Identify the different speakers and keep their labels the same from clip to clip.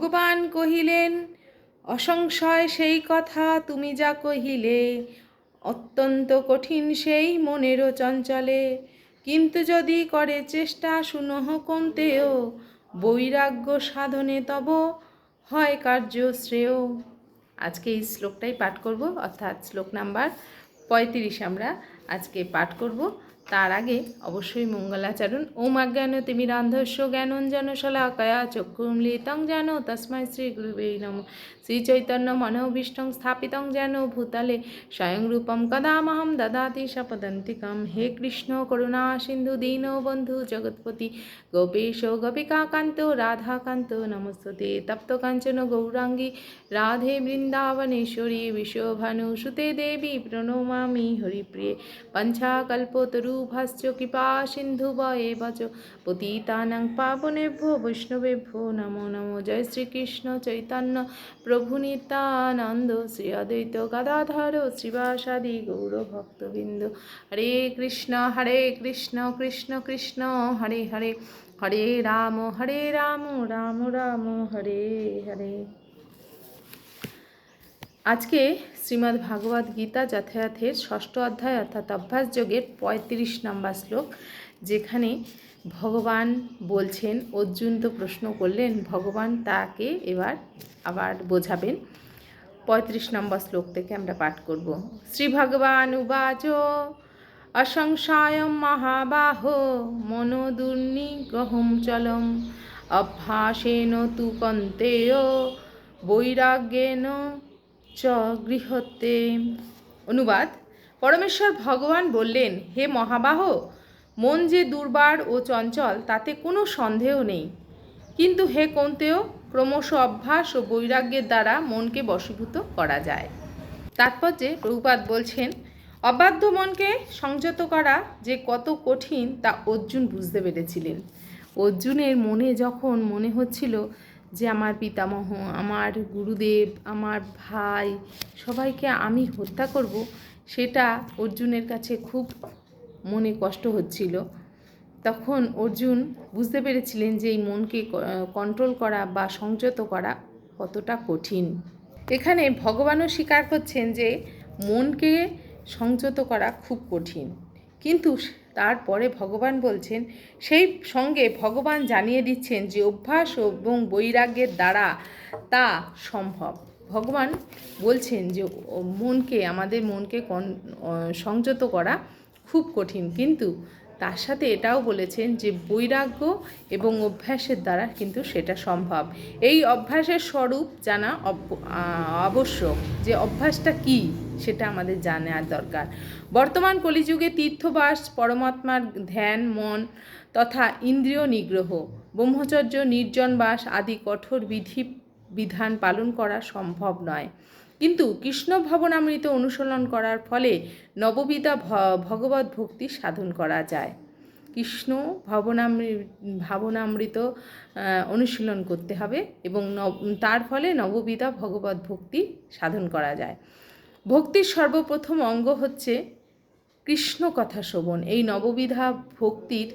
Speaker 1: ভগবান কহিলেন অসংশয় সেই কথা তুমি যা কহিলে অত্যন্ত কঠিন সেই মনেরও চঞ্চলে কিন্তু যদি করে চেষ্টা সুনহ কমতেও বৈরাগ্য সাধনে তব হয় কার্য শ্রেয় আজকে এই শ্লোকটাই পাঠ করব অর্থাৎ শ্লোক নাম্বার পঁয়ত্রিশ আমরা আজকে পাঠ করব তার আগে অবশ্যই মঙ্গলাচরণ ওম তিমি রান্ধস্য জ্ঞানঞ্জন শলাকয়া চক্ষুমৃতং জানো তস্মাই শ্রী গুরুবে নম শ্রী চৈতন্য মনোভীষ্টং স্থাপিতং যেন ভূতলে স্বয়ং রূপম কদামহম দদাতি শপদন্তিকম হে কৃষ্ণ করুণা সিন্ধু দীন বন্ধু জগৎপতি গোপেশ গোপিকাকান্ত রাধাকান্ত নমস্তে তপ্ত কাঞ্চন গৌরাঙ্গী রাধে বৃন্দাবনেশ্বরী সুতে দেবী প্রণমামি হরিপ্রিয়ে পঞ্চাকল্পতরু ভাস্য কৃপা সিন্ধু বয়ে বচ পতিতানাং পাবনেভ্য বৈষ্ণবেভ্যো নমো নমো জয় শ্রীকৃষ্ণ চৈতন্য প্রভু নিতানন্দ শ্রী অদ্বৈত গদাধর শ্রীবাসাদি গৌরভক্তবৃন্দ হরে কৃষ্ণ হরে কৃষ্ণ কৃষ্ণ কৃষ্ণ হরে হরে হরে রাম হরে রাম রাম রাম হরে হরে আজকে শ্রীমদ্ ভাগবত গীতা যথাযথের ষষ্ঠ অধ্যায় অর্থাৎ অভ্যাস যোগের পঁয়ত্রিশ নম্বর শ্লোক যেখানে ভগবান বলছেন অর্জুন তো প্রশ্ন করলেন ভগবান তাকে এবার আবার বোঝাবেন পঁয়ত্রিশ নম্বর শ্লোক থেকে আমরা পাঠ করব শ্রী ভগবান উবাচ অসংশায়ম মহাবাহ মনোদুর্নিগহম চলম অভ্যাসেন তু কন্তেয় বৈরাগ্যেন চ গৃহতে অনুবাদ পরমেশ্বর ভগবান বললেন হে মহাবাহ মন যে দুর্বার ও চঞ্চল তাতে কোনো সন্দেহ নেই কিন্তু হে কোনতেও ক্রমশ অভ্যাস ও বৈরাগ্যের দ্বারা মনকে বশীভূত করা যায় তাৎপর্যে রূপাত বলছেন অবাধ্য মনকে সংযত করা যে কত কঠিন তা অর্জুন বুঝতে পেরেছিলেন অর্জুনের মনে যখন মনে হচ্ছিল যে আমার পিতামহ আমার গুরুদেব আমার ভাই সবাইকে আমি হত্যা করব সেটা অর্জুনের কাছে খুব মনে কষ্ট হচ্ছিল তখন অর্জুন বুঝতে পেরেছিলেন যে এই মনকে কন্ট্রোল করা বা সংযত করা কতটা কঠিন এখানে ভগবানও স্বীকার করছেন যে মনকে সংযত করা খুব কঠিন কিন্তু তারপরে ভগবান বলছেন সেই সঙ্গে ভগবান জানিয়ে দিচ্ছেন যে অভ্যাস এবং বৈরাগ্যের দ্বারা তা সম্ভব ভগবান বলছেন যে মনকে আমাদের মনকে কন সংযত করা খুব কঠিন কিন্তু তার সাথে এটাও বলেছেন যে বৈরাগ্য এবং অভ্যাসের দ্বারা কিন্তু সেটা সম্ভব এই অভ্যাসের স্বরূপ জানা আবশ্যক যে অভ্যাসটা কী সেটা আমাদের জানার দরকার বর্তমান কলিযুগে তীর্থবাস পরমাত্মার ধ্যান মন তথা ইন্দ্রিয় নিগ্রহ ব্রহ্মচর্য নির্জনবাস আদি কঠোর বিধি বিধান পালন করা সম্ভব নয় কিন্তু কৃষ্ণ ভবনামৃত অনুশীলন করার ফলে নববিধা ভগবত ভক্তি সাধন করা যায় কৃষ্ণ ভবনামৃত ভাবনামৃত অনুশীলন করতে হবে এবং তার ফলে নববিতা ভগবত ভক্তি সাধন করা যায় ভক্তির সর্বপ্রথম অঙ্গ হচ্ছে কৃষ্ণ কথা শ্রবণ এই নববিধা ভক্তির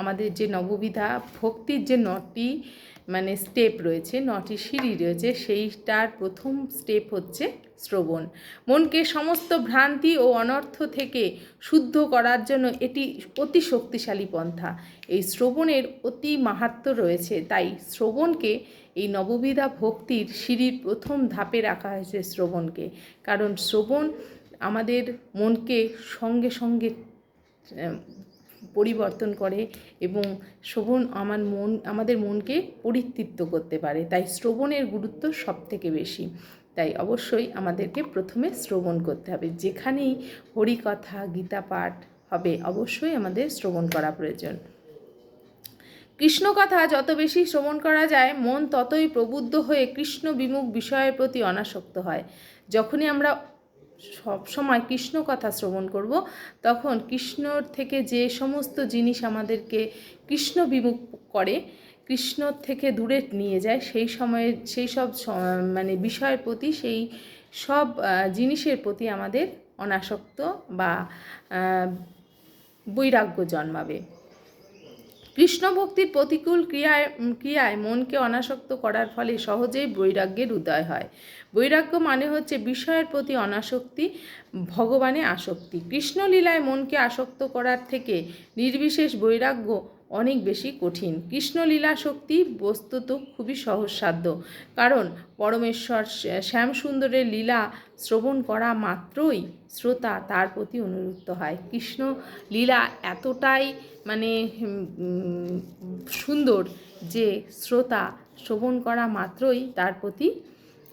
Speaker 1: আমাদের যে নববিধা ভক্তির যে নটি মানে স্টেপ রয়েছে নটি সিঁড়ি রয়েছে সেইটার প্রথম স্টেপ হচ্ছে শ্রবণ মনকে সমস্ত ভ্রান্তি ও অনর্থ থেকে শুদ্ধ করার জন্য এটি অতি শক্তিশালী পন্থা এই শ্রবণের অতি মাহাত্ম রয়েছে তাই শ্রবণকে এই নববিধা ভক্তির সিঁড়ির প্রথম ধাপে রাখা হয়েছে শ্রবণকে কারণ শ্রবণ আমাদের মনকে সঙ্গে সঙ্গে পরিবর্তন করে এবং শ্রবণ আমার মন আমাদের মনকে পরিতৃপ্ত করতে পারে তাই শ্রবণের গুরুত্ব সবথেকে বেশি তাই অবশ্যই আমাদেরকে প্রথমে শ্রবণ করতে হবে যেখানেই হরিকথা গীতা পাঠ হবে অবশ্যই আমাদের শ্রবণ করা প্রয়োজন কৃষ্ণ কথা যত বেশি শ্রবণ করা যায় মন ততই প্রবুদ্ধ হয়ে কৃষ্ণ বিমুখ বিষয়ের প্রতি অনাসক্ত হয় যখনই আমরা সব সময় কৃষ্ণ কথা শ্রবণ করব তখন কৃষ্ণর থেকে যে সমস্ত জিনিস আমাদেরকে কৃষ্ণ বিমুখ করে কৃষ্ণ থেকে দূরে নিয়ে যায় সেই সময়ে সেই সব মানে বিষয়ের প্রতি সেই সব জিনিসের প্রতি আমাদের অনাসক্ত বা বৈরাগ্য জন্মাবে কৃষ্ণ ভক্তির প্রতিকূল ক্রিয়ায় ক্রিয়ায় মনকে অনাসক্ত করার ফলে সহজেই বৈরাগ্যের উদয় হয় বৈরাগ্য মানে হচ্ছে বিষয়ের প্রতি অনাসক্তি ভগবানে আসক্তি কৃষ্ণলীলায় মনকে আসক্ত করার থেকে নির্বিশেষ বৈরাগ্য অনেক বেশি কঠিন কৃষ্ণলীলা শক্তি বস্তুত খুবই সহজসাধ্য কারণ পরমেশ্বর শ্যামসুন্দরের লীলা শ্রবণ করা মাত্রই শ্রোতা তার প্রতি অনুরুক্ত হয় কৃষ্ণ লীলা এতটাই মানে সুন্দর যে শ্রোতা শ্রবণ করা মাত্রই তার প্রতি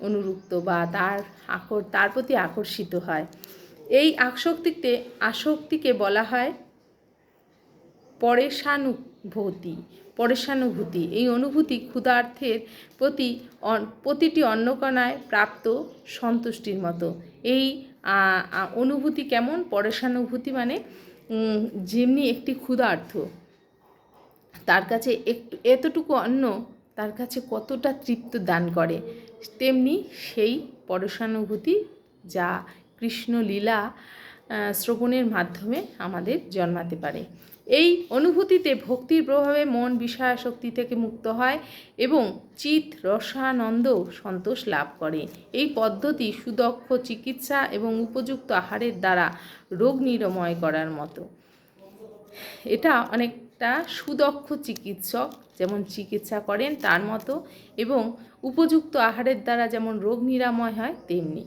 Speaker 1: অনুরুক্ত বা তার আকর তার প্রতি আকর্ষিত হয় এই আসক্তিতে আসক্তিকে বলা হয় পরেশানুভূতি পরেশানুভূতি এই অনুভূতি ক্ষুধার্থের প্রতি প্রতিটি অন্নকণায় প্রাপ্ত সন্তুষ্টির মতো এই অনুভূতি কেমন পরেশানুভূতি মানে যেমনি একটি ক্ষুধার্থ তার কাছে একটু এতটুকু অন্ন তার কাছে কতটা তৃপ্ত দান করে তেমনি সেই পরশানুভূতি যা কৃষ্ণলীলা শ্রবণের মাধ্যমে আমাদের জন্মাতে পারে এই অনুভূতিতে ভক্তির প্রভাবে মন বিষয়া শক্তি থেকে মুক্ত হয় এবং চিত রসানন্দ সন্তোষ লাভ করে এই পদ্ধতি সুদক্ষ চিকিৎসা এবং উপযুক্ত আহারের দ্বারা রোগ নিরাময় করার মতো এটা অনেকটা সুদক্ষ চিকিৎসক যেমন চিকিৎসা করেন তার মতো এবং উপযুক্ত আহারের দ্বারা যেমন রোগ নিরাময় হয় তেমনি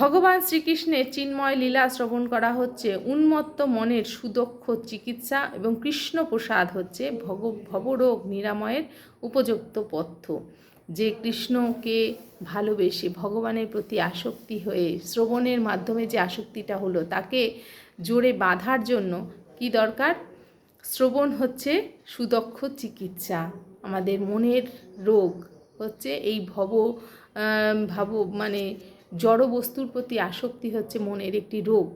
Speaker 1: ভগবান শ্রীকৃষ্ণের চিন্ময় লীলা শ্রবণ করা হচ্ছে উন্মত্ত মনের সুদক্ষ চিকিৎসা এবং কৃষ্ণ প্রসাদ হচ্ছে ভগ ভবরোগ নিরাময়ের উপযুক্ত পথ্য যে কৃষ্ণকে ভালোবেসে ভগবানের প্রতি আসক্তি হয়ে শ্রবণের মাধ্যমে যে আসক্তিটা হলো তাকে জোরে বাঁধার জন্য কি দরকার শ্রবণ হচ্ছে সুদক্ষ চিকিৎসা আমাদের মনের রোগ হচ্ছে এই ভব ভাব মানে জড় বস্তুর প্রতি আসক্তি হচ্ছে মনের একটি রোগ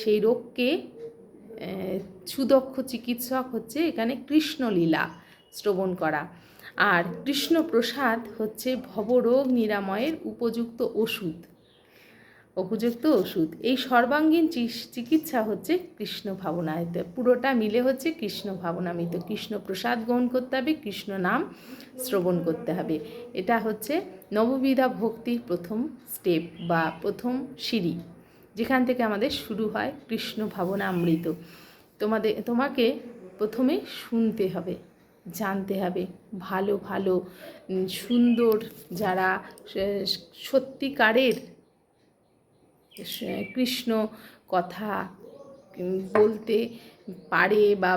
Speaker 1: সেই রোগকে সুদক্ষ চিকিৎসক হচ্ছে এখানে কৃষ্ণলীলা শ্রবণ করা আর কৃষ্ণপ্রসাদ হচ্ছে ভবরোগ নিরাময়ের উপযুক্ত ওষুধ উপযুক্ত ওষুধ এই সর্বাঙ্গীন চিকিৎসা হচ্ছে কৃষ্ণ ভাবনা পুরোটা মিলে হচ্ছে কৃষ্ণ ভাবনামিত কৃষ্ণ প্রসাদ গ্রহণ করতে হবে কৃষ্ণ নাম শ্রবণ করতে হবে এটা হচ্ছে নববিধা ভক্তির প্রথম স্টেপ বা প্রথম সিঁড়ি যেখান থেকে আমাদের শুরু হয় কৃষ্ণ ভাবনা অমৃত তোমাদের তোমাকে প্রথমে শুনতে হবে জানতে হবে ভালো ভালো সুন্দর যারা সত্যিকারের কৃষ্ণ কথা বলতে পারে বা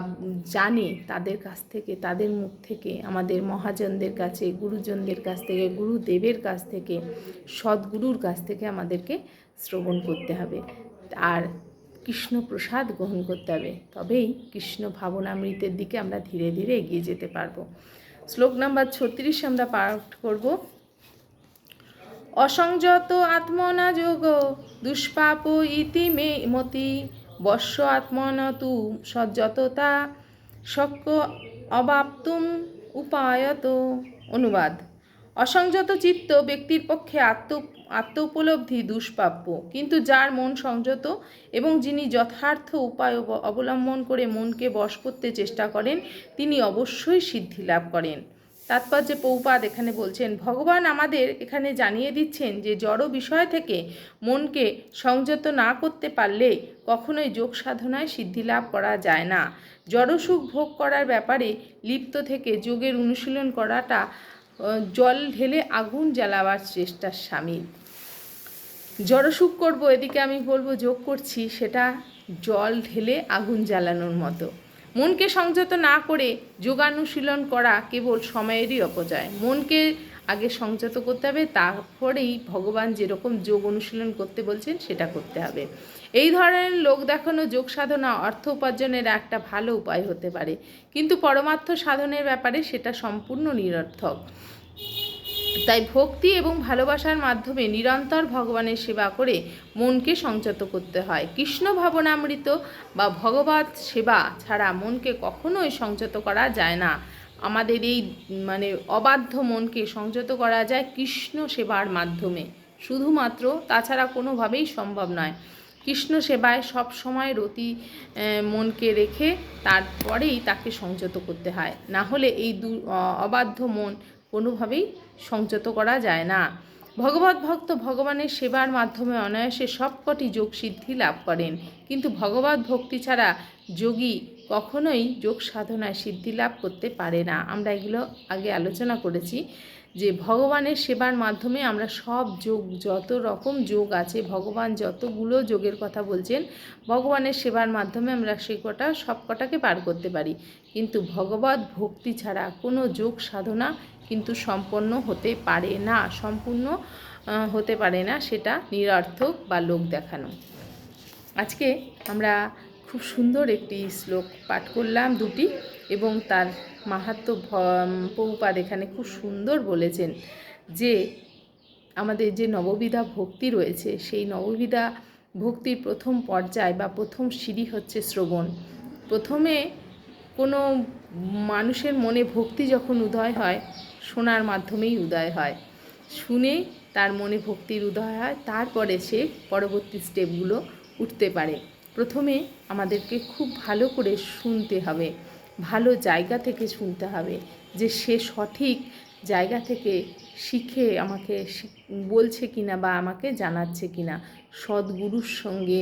Speaker 1: জানে তাদের কাছ থেকে তাদের মুখ থেকে আমাদের মহাজনদের কাছে গুরুজনদের কাছ থেকে গুরুদেবের কাছ থেকে সদ্গুরুর কাছ থেকে আমাদেরকে শ্রবণ করতে হবে আর কৃষ্ণ প্রসাদ গ্রহণ করতে হবে তবেই কৃষ্ণ ভাবনামৃতের দিকে আমরা ধীরে ধীরে এগিয়ে যেতে পারবো শ্লোক নাম্বার ছত্রিশে আমরা পাঠ করব অসংযত আত্মনা যোগ দুষ্পাপ ইতি মতি বর্ষ আত্মনতু সযততা শক্য অবাপ্তুম উপায়ত অনুবাদ অসংযত চিত্ত ব্যক্তির পক্ষে আত্ম আত্ম উপলব্ধি দুষ্প্রাপ্য কিন্তু যার মন সংযত এবং যিনি যথার্থ উপায় অবলম্বন করে মনকে বশ করতে চেষ্টা করেন তিনি অবশ্যই সিদ্ধি লাভ করেন তাৎপর্যে পৌপাদ এখানে বলছেন ভগবান আমাদের এখানে জানিয়ে দিচ্ছেন যে জড় বিষয় থেকে মনকে সংযত না করতে পারলে কখনোই যোগ সাধনায় সিদ্ধি লাভ করা যায় না জড়সুখ ভোগ করার ব্যাপারে লিপ্ত থেকে যোগের অনুশীলন করাটা জল ঢেলে আগুন জ্বালাবার চেষ্টার সামিল জড়সুখ করবো এদিকে আমি বলবো যোগ করছি সেটা জল ঢেলে আগুন জ্বালানোর মতো মনকে সংযত না করে যোগানুশীলন করা কেবল সময়েরই অপচয় মনকে আগে সংযত করতে হবে তারপরেই ভগবান যেরকম যোগ অনুশীলন করতে বলছেন সেটা করতে হবে এই ধরনের লোক দেখানো যোগ সাধনা অর্থ উপার্জনের একটা ভালো উপায় হতে পারে কিন্তু পরমার্থ সাধনের ব্যাপারে সেটা সম্পূর্ণ নিরর্থক তাই ভক্তি এবং ভালোবাসার মাধ্যমে নিরন্তর ভগবানের সেবা করে মনকে সংযত করতে হয় কৃষ্ণ ভাবনামৃত বা ভগবত সেবা ছাড়া মনকে কখনোই সংযত করা যায় না আমাদের এই মানে অবাধ্য মনকে সংযত করা যায় কৃষ্ণ সেবার মাধ্যমে শুধুমাত্র তাছাড়া কোনোভাবেই সম্ভব নয় কৃষ্ণ সেবায় সব সময় রতি মনকে রেখে তারপরেই তাকে সংযত করতে হয় না হলে এই দু অবাধ্য মন কোনোভাবেই সংযত করা যায় না ভগবত ভক্ত ভগবানের সেবার মাধ্যমে অনায়াসে সবকটি যোগ সিদ্ধি লাভ করেন কিন্তু ভগবত ভক্তি ছাড়া যোগী কখনোই যোগ সাধনায় সিদ্ধি লাভ করতে পারে না আমরা এগুলো আগে আলোচনা করেছি যে ভগবানের সেবার মাধ্যমে আমরা সব যোগ যত রকম যোগ আছে ভগবান যতগুলো যোগের কথা বলছেন ভগবানের সেবার মাধ্যমে আমরা সে কটা সব কটাকে পার করতে পারি কিন্তু ভগবত ভক্তি ছাড়া কোনো যোগ সাধনা কিন্তু সম্পন্ন হতে পারে না সম্পূর্ণ হতে পারে না সেটা নিরর্থক বা লোক দেখানো আজকে আমরা খুব সুন্দর একটি শ্লোক পাঠ করলাম দুটি এবং তার মাহাত্ম পৌপাদ এখানে খুব সুন্দর বলেছেন যে আমাদের যে নববিধা ভক্তি রয়েছে সেই নববিধা ভক্তির প্রথম পর্যায় বা প্রথম সিঁড়ি হচ্ছে শ্রবণ প্রথমে কোনো মানুষের মনে ভক্তি যখন উদয় হয় শোনার মাধ্যমেই উদয় হয় শুনে তার মনে ভক্তির উদয় হয় তারপরে সে পরবর্তী স্টেপগুলো উঠতে পারে প্রথমে আমাদেরকে খুব ভালো করে শুনতে হবে ভালো জায়গা থেকে শুনতে হবে যে সে সঠিক জায়গা থেকে শিখে আমাকে বলছে কিনা বা আমাকে জানাচ্ছে কিনা সদ্গুরুর সঙ্গে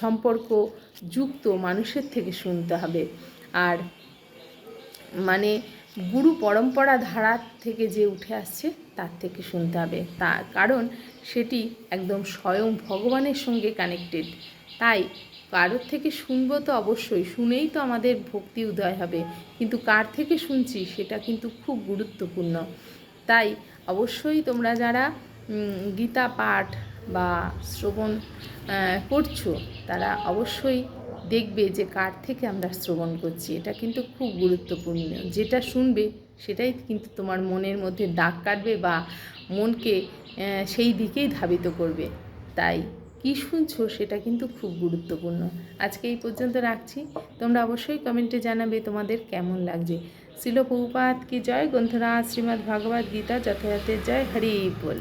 Speaker 1: সম্পর্ক যুক্ত মানুষের থেকে শুনতে হবে আর মানে গুরু পরম্পরা ধারা থেকে যে উঠে আসছে তার থেকে শুনতে হবে তার কারণ সেটি একদম স্বয়ং ভগবানের সঙ্গে কানেক্টেড তাই কারোর থেকে শুনবো তো অবশ্যই শুনেই তো আমাদের ভক্তি উদয় হবে কিন্তু কার থেকে শুনছি সেটা কিন্তু খুব গুরুত্বপূর্ণ তাই অবশ্যই তোমরা যারা গীতা পাঠ বা শ্রবণ করছো তারা অবশ্যই দেখবে যে কার থেকে আমরা শ্রবণ করছি এটা কিন্তু খুব গুরুত্বপূর্ণ যেটা শুনবে সেটাই কিন্তু তোমার মনের মধ্যে দাগ কাটবে বা মনকে সেই দিকেই ধাবিত করবে তাই কি শুনছো সেটা কিন্তু খুব গুরুত্বপূর্ণ আজকে এই পর্যন্ত রাখছি তোমরা অবশ্যই কমেন্টে জানাবে তোমাদের কেমন লাগছে শিল প্রভুপাত কি জয় গ্রন্থরা শ্রীমদ্ ভগবদ্ গীতা যথাযথের জয় হরি বল